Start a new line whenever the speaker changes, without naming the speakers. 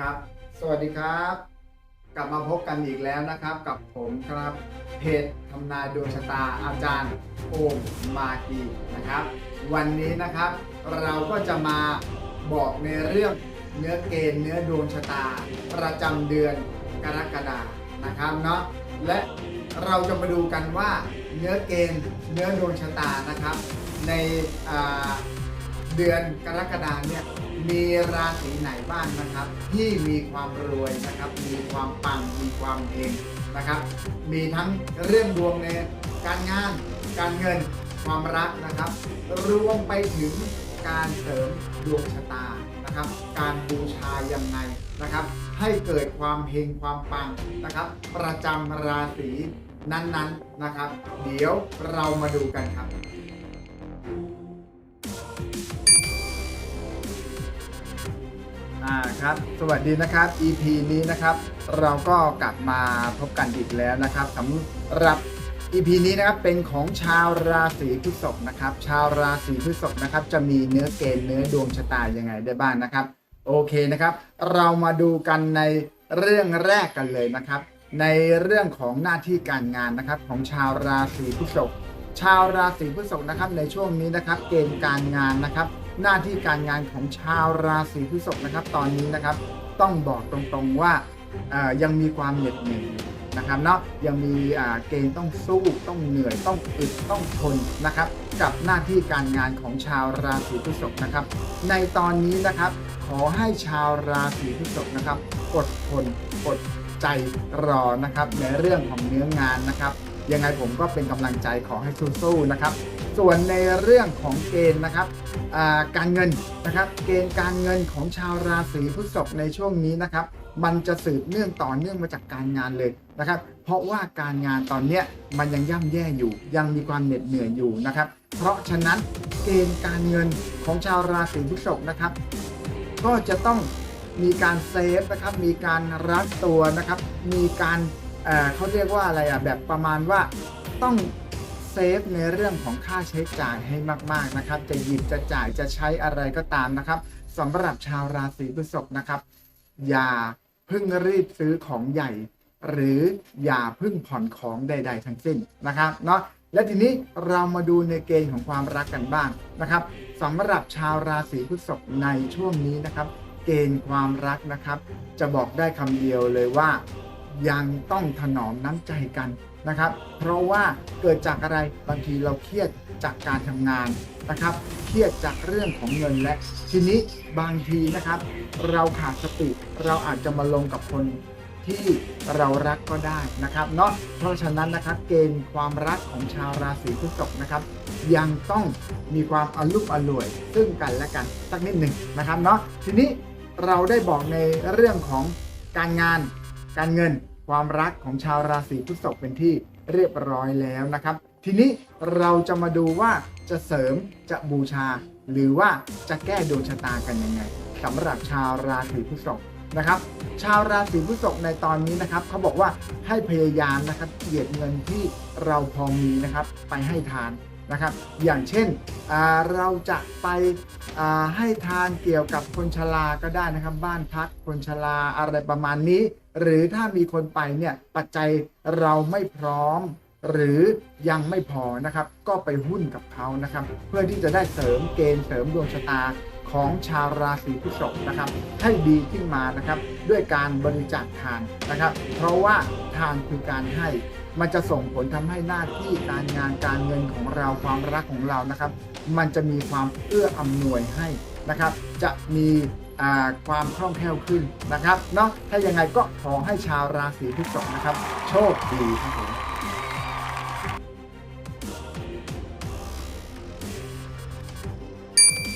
ครับ สวัสดีครับ กลับมาพบกันอีกแล้วนะครับ กับผมครับเพจทำนายดวงชะตาอาจารย์โอมมากีนะครับ วันนี้นะครับ เราก็จะมาบอกในเรื่องเนื้อเกณฑ์เนื้อดวงชะตา ประจำเดือนกรกฎานะครับเนาะและเราจะมาดูกันว่าเนื้อเกณฑ์เนื้อดวงชะตานะครับ ใน เดือนกรกฎาเนี่ยมีราศีไหนบ้างนะครับ ที่มีความรวยนะครับ มีความปังมีความเฮงนะครับ มีทั้งเรื่องดวงในการงาน การเงินความรักนะครับ รวมไปถึงการเสริมดวงชะตานะครับ การบูชายังไงนะครับ ให้เกิดความเฮงความปังนะครับ ประจำราศีนั้นๆนะครับ เดี๋ยวเรามาดูกันครับ อ่าครับ สวัสดีนะครับ EP นี้นะครับ เราก็กลับมาพบกันอีกแล้วนะครับสำหรับ EP นี้นะครับเป็นของชาวราศีพฤษภนะครับ ชาวราศีพฤษภนะครับ จะมีเนื้อเกณฑ์เนื้อดวงชะตายังไงได้บ้างนะครับ โอเคนะครับ เรามาดูกันในเรื่องแรกกันเลยนะครับ ในเรื่องของหน้าที่การงานนะครับของชาวราศีพฤษภชาวราศีพฤษภนะครับในช่วงนี้นะครับ เกณฑ์การงานนะครับ หน้าที่การงานของชาวราศีพฤษภนะครับ ตอนนี้นะครับ ต้องบอกตรงๆว่ายังมีความเหน็ดเหนื่อยนะครับเนาะยังมีเกณฑ์ต้องสู้ต้องเหนื่อยต้องอึดต้องทนนะครับ กับหน้าที่การงานของชาวราศีพฤษภนะครับ ในตอนนี้นะครับ ขอให้ชาวราศีพฤษภนะครับอดทนอดใจรอนะครับ ในเรื่องของเนื้องานนะครับ ยังไงผมก็เป็นกำลังใจขอให้สู้ๆนะครับ ส่วนในเรื่องของเกณฑ์นะครับการเงินนะครับ เกณฑ์การเงินของชาวราศีพฤษภในช่วงนี้นะครับ มันจะสืบเนื่องต่อเนื่องมาจากการงานเลยนะครับ เพราะว่าการงานตอนเนี้ยมันยังย่ำแย่อยู่ ยังมีความเหน็ดเหนื่อยอยู่นะครับ เพราะฉะนั้นเกณฑ์การเงินของชาวราศีพฤษภนะครับ ก็จะต้องมีการเซฟนะครับ มีการรัดตัวนะครับ มีการเอ่อเขาเรียกว่าอะไรอะแบบประมาณว่าต้อง เซฟในเรื่องของค่าใช้จ่ายให้มากๆนะครับ จะหยิบจะจ่ายจะใช้อะไรก็ตามนะครับสำหรับชาวราศีพฤษภนะครับ อย่าเพิ่งรีบซื้อของใหญ่ หรืออย่าเพิ่งผ่อนของใด ๆ ทั้งสิ้นนะครับเนาะและทีนี้เรามาดูในเกณฑ์ของความรักกันบ้างนะครับสำหรับชาวราศีพฤษภในช่วงนี้นะครับ เกณฑ์ความรักนะครับ จะบอกได้คำเดียวเลยว่า ยังต้องถนอมน้ำใจกัน นะครับ เพราะว่าเกิดจากอะไรบางทีเราเครียดจากการทำงานนะครับ เครียดจากเรื่องของเงินและทีนี้บางทีนะครับ เราขาดสติเราอาจจะมาลงกับคนที่เรารักก็ได้นะครับเนาะเพราะฉะนั้นนะครับเกณฑ์ความรักของชาวราศีพฤษภนะครับ ยังต้องมีความอลุ่มอล่วย ซึ่งกันและกันสักนิดหนึ่งนะครับเนาะทีนี้เราได้บอกในเรื่องของการงานการเงิน ความรักของชาวราศีพฤษภเป็นที่เรียบร้อยแล้วนะครับ ทีนี้เราจะมาดูว่าจะเสริมจะบูชา หรือว่าจะแก้ดวงชะตากันยังไงสำหรับชาวราศีพฤษภนะครับ ชาวราศีพฤษภในตอนนี้นะครับเขาบอกว่าให้พยายามนะครับเกียรเงินที่เราพอมีนะครับ ไปให้ทาน นะครับ อย่างเช่นเราจะไปให้ทานเกี่ยวกับคนชราก็ได้นะครับ บ้านพักคนชราอะไรประมาณนี้ หรือถ้ามีคนไปเนี่ยปัจจัยเราไม่พร้อม หรือยังไม่พอนะครับ ก็ไปหุ้นกับเขานะครับ เพื่อที่จะได้เสริมเกณฑ์เสริมดวงชะตาของชาวราศีพฤษภนะครับ ให้ดีขึ้นมานะครับ ด้วยการบริจาคทานนะครับ เพราะว่าทานคือการให้ มันจะส่งผลทำให้หน้าที่การงานการเงินของเราความรักของเรานะครับ มันจะมีความเอื้ออำนวยให้นะครับ จะมีความคล่องแคล่วขึ้นนะครับเนาะถ้ายังไงก็ขอให้ชาวราศีพฤษภนะครับ โชคดีครับผม